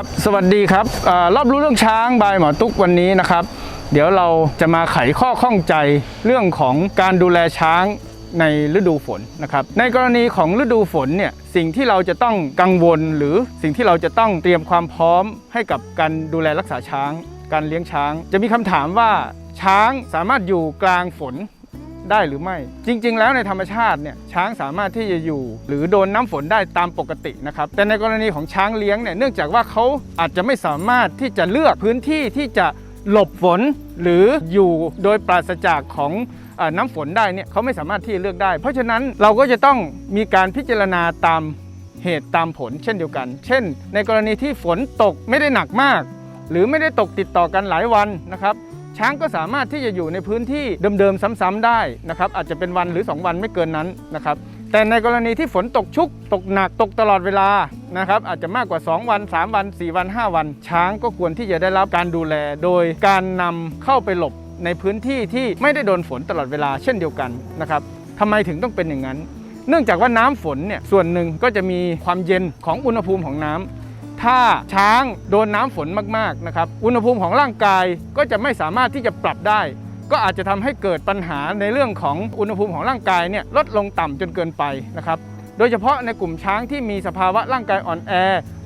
ครับ สวัสดีครับอรอบรู้เรื่องช้างบายหมอตุ๊กวันนี้นะครับ เดี๋ยวเราจะมาไขข้อข้องใจเรื่องของการดูแลช้างในฤดูฝนนะครับ ในกรณีของฤดูฝนเนี่ยสิ่งที่เราจะต้องกังวล หรือสิ่งที่เราจะต้องเตรียมความพร้อมให้กับการดูแลรักษาช้าง การเลี้ยงช้าง จะมีคำถามว่าช้างสามารถอยู่กลางฝน ได้หรือไม่ จริง ๆ แล้วในธรรมชาติเนี่ยช้างสามารถที่จะอยู่ หรือโดนน้ำฝนได้ตามปกตินะครับแต่ในกรณีของช้างเลี้ยงเนี่ยเนื่องจากว่าเขาอาจจะไม่สามารถที่จะเลือกพื้นที่ที่จะหลบฝนหรืออยู่โดยปราศจากของอน้ำฝนได้เนี่ยเขาไม่สามารถที่จะเลือกได้ เพราะฉะนั้นเราก็จะต้องมีการพิจารณาตามเหตุตามผลเช่นเดียวกัน เช่น ในกรณีที่ฝนตกไม่ได้หนักมาก หรือไม่ได้ตกติดต่อกันหลายวันนะครับ ช้างก็สามารถที่จะอยู่ในพื้นที่เดิมๆซ้ำๆได้นะครับอาจจะเป็นวันหรือ 2 วันไม่เกินนั้นนะครับแต่ในกรณีที่ฝนตกชุก ตกหนักตกตลอดเวลานะครับอาจจะมากกว่า 2 วัน 3 วัน 4 วัน 5 วัน ช้างก็ควรที่จะได้รับการดูแล โดยการนำเข้าไปหลบในพื้นที่ที่ไม่ได้โดนฝนตลอดเวลาเช่นเดียวกันนะครับทำไมถึงต้องเป็นอย่างนั้น เนื่องจากว่าน้ำฝนเนี่ยส่วนหนึ่งก็จะมีความเย็นของอุณหภูมิของน้ำ ถ้าช้างโดนน้ำฝนมากๆนะครับ อุณหภูมิของร่างกายก็จะไม่สามารถที่จะปรับได้ ก็อาจจะทำให้เกิดปัญหาในเรื่องของอุณหภูมิของร่างกายเนี่ยลดลงต่ำจนเกินไปนะครับ โดยเฉพาะในกลุ่มช้างที่มีสภาวะร่างกายอ่อนแอ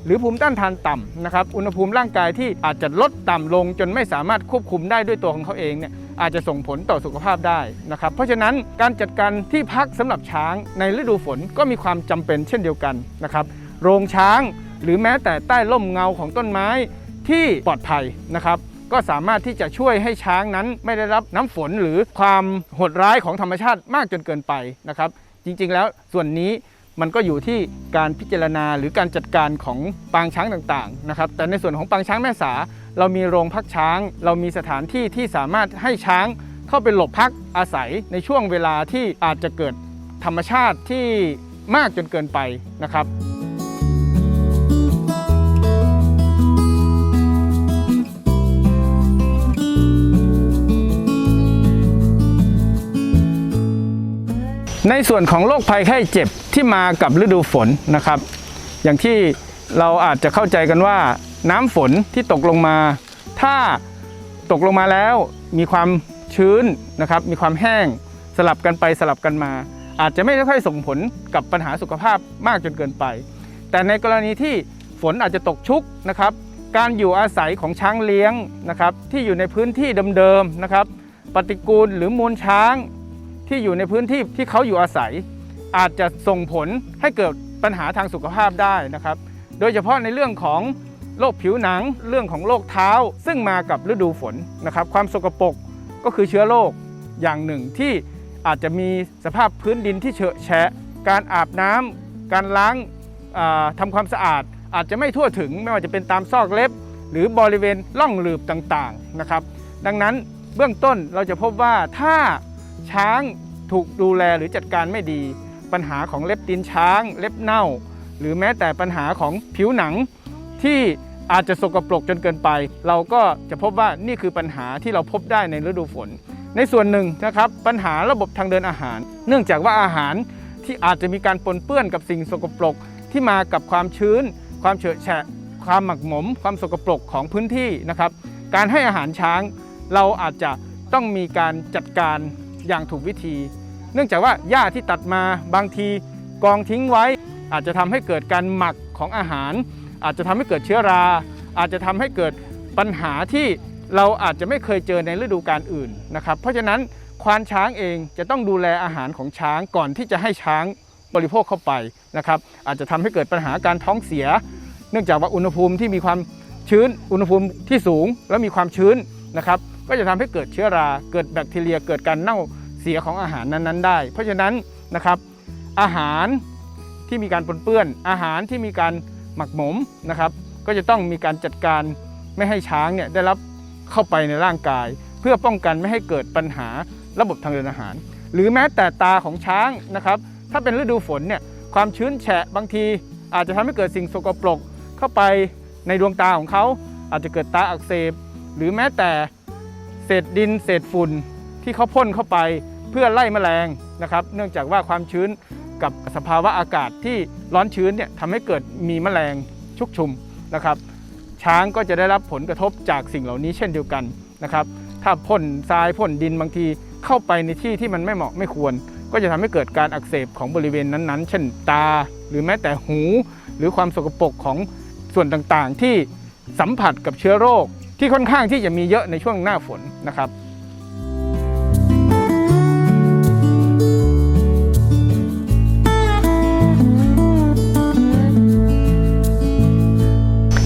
หรือภูมิต้านทานต่ำนะครับ อุณหภูมิร่างกายที่อาจจะลดต่ำลงจนไม่สามารถควบคุมได้ด้วยตัวของเขาเองเนี่ยอาจจะส่งผลต่อสุขภาพได้นะครับ เพราะฉะนั้นการจัดการที่พักสำหรับช้างในฤดูฝนก็มีความจำเป็นเช่นเดียวกันนะครับ โรงช้าง หรือแม้แต่ใต้ร่มเงาของต้นไม้ที่ปลอดภัยนะครับ ก็สามารถที่จะช่วยให้ช้างนั้นไม่ได้รับน้ำฝนหรือความโหดร้ายของธรรมชาติมากจนเกินไปนะครับ จริงๆแล้วส่วนนี้มันก็อยู่ที่การพิจารณาหรือการจัดการของปางช้างต่างๆนะครับ แต่ในส่วนของปางช้างแม่สา เรามีโรงพักช้าง เรามีสถานที่ที่สามารถให้ช้างเข้าไปหลบพักอาศัยในช่วงเวลาที่อาจจะเกิดธรรมชาติที่มากจนเกินไปนะครับ ในส่วนของโรคภัยไข้เจ็บที่มากับฤดูฝนนะครับ อย่างที่เราอาจจะเข้าใจกันว่า น้ำฝนที่ตกลงมา ถ้าตกลงมาแล้วมีความชื้นนะครับ มีความแห้งสลับกันไปสลับกันมา อาจจะไม่ค่อยส่งผลกับปัญหาสุขภาพมากจนเกินไป แต่ในกรณีที่ฝนอาจจะตกชุกนะครับ การอยู่อาศัยของช้างเลี้ยงนะครับ ที่อยู่ในพื้นที่เดิมๆนะครับ ปฏิกูลหรือมูลช้าง ที่อยู่ในพื้นที่ที่เขาอยู่อาศัย อาจจะส่งผลให้เกิดปัญหาทางสุขภาพได้นะครับ โดยเฉพาะในเรื่องของโรคผิวหนังเรื่องของโรคเท้า ซึ่งมากับฤดูฝนนะครับความสกปรกก็คือเชื้อโรคอย่างหนึ่งที่อาจจะมีสภาพพื้นดินที่เฉอะแฉะ การอาบน้ำการล้างาทำความสะอาด อาจจะไม่ทั่วถึงไม่ว่าจะเป็นตามซอกเล็บ หรือบริเวณล่องหลืบต่างๆนะครับ ดังนั้นเบื้องต้นเราจะพบว่าถ้า ช้างถูกดูแลหรือจัดการไม่ดี ปัญหาของเล็บตีนช้าง เล็บเน่า หรือแม้แต่ปัญหาของผิวหนังที่อาจจะสกปรกจนเกินไป เราก็จะพบว่านี่คือปัญหาที่เราพบได้ในฤดูฝน ในส่วนหนึ่งนะครับปัญหาระบบทางเดินอาหาร เนื่องจากว่าอาหารที่อาจจะมีการปนเปื้อนกับสิ่งสกปรกที่มากับความชื้น ความเฉอะแฉะ ความหมักหมม ความสกปรกของพื้นที่นะครับ การให้อาหารช้างเราอาจจะต้องมีการจัดการ อย่างถูกวิธี เนื่องจากว่าหญ้าที่ตัดมาบางทีกองทิ้งไว้ อาจจะทำให้เกิดการหมักของอาหาร อาจจะทำให้เกิดเชื้อรา อาจจะทำให้เกิดปัญหาที่เราอาจจะไม่เคยเจอในฤดูกาลอื่นนะครับเพราะฉะนั้นควานช้างเองจะต้องดูแลอาหารของช้างก่อนที่จะให้ช้างบริโภคเข้าไปนะครับอาจจะทำให้เกิดปัญหาการท้องเสีย เนื่องจากว่าอุณหภูมิที่มีความชื้นอุณหภูมิที่สูง แล้วมีความชื้นนะครับ ก็จะทำให้เกิดเชื้อรา เกิดแบคทีเรีย เกิดการเน่าเสียของอาหารนั้นๆ ได้ เพราะฉะนั้นนะครับอาหารที่มีการปนเปื้อน อาหารที่มีการหมักหมมนะครับ ก็จะต้องมีการจัดการไม่ให้ช้างเนี่ยได้รับเข้าไปในร่างกาย เพื่อป้องกันไม่ให้เกิดปัญหาระบบทางเดินอาหาร หรือแม้แต่ตาของช้างนะครับ ถ้าเป็นฤดูฝนเนี่ยความชื้นแฉะบางที อาจจะทำให้เกิดสิ่งสกปรกเข้าไปในดวงตาของเขา อาจจะเกิดตาอักเสบ หรือแม้แต่ เศษดินเศษฝุ่นที่เขาพ่นเข้าไปเพื่อไล่แมลงนะครับ เนื่องจากว่าความชื้นกับสภาวะอากาศที่ร้อนชื้นเนี่ยทำให้เกิดมีแมลงชุกชุมนะครับ ช้างก็จะได้รับผลกระทบจากสิ่งเหล่านี้เช่นเดียวกันนะครับ ถ้าพ่นทรายพ่นดินบางทีเข้าไปในที่ที่มันไม่เหมาะไม่ควร ก็จะทำให้เกิดการอักเสบของบริเวณนั้นๆ เช่นตา หรือแม้แต่หู หรือความสกปรกของส่วนต่างๆ ที่สัมผัสกับเชื้อโรค ที่ค่อนข้างที่จะมีเยอะในช่วงหน้าฝนนะครับ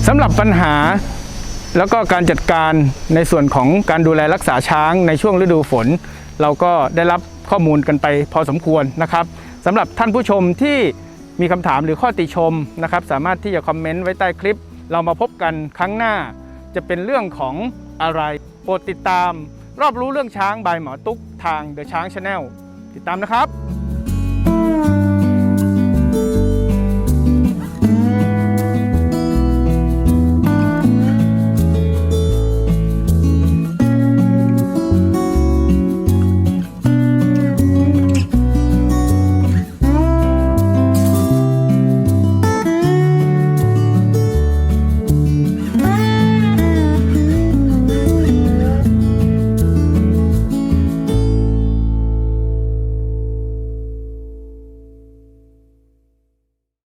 สำหรับปัญหาแล้วก็การจัดการในส่วนของการดูแลรักษาช้างในช่วงฤดูฝน เราก็ได้รับข้อมูลกันไปพอสมควรนะครับสำหรับท่านผู้ชมที่มีคำถามหรือข้อติชมนะครับ สามารถที่จะคอมเมนต์ไว้ใต้คลิป เรามาพบกันครั้งหน้า จะเป็นเรื่องของอะไร โปรดติดตาม รอบรู้เรื่องช้างบายหมอตุ๊กทาง The ช้าง Channel ติดตามนะครับ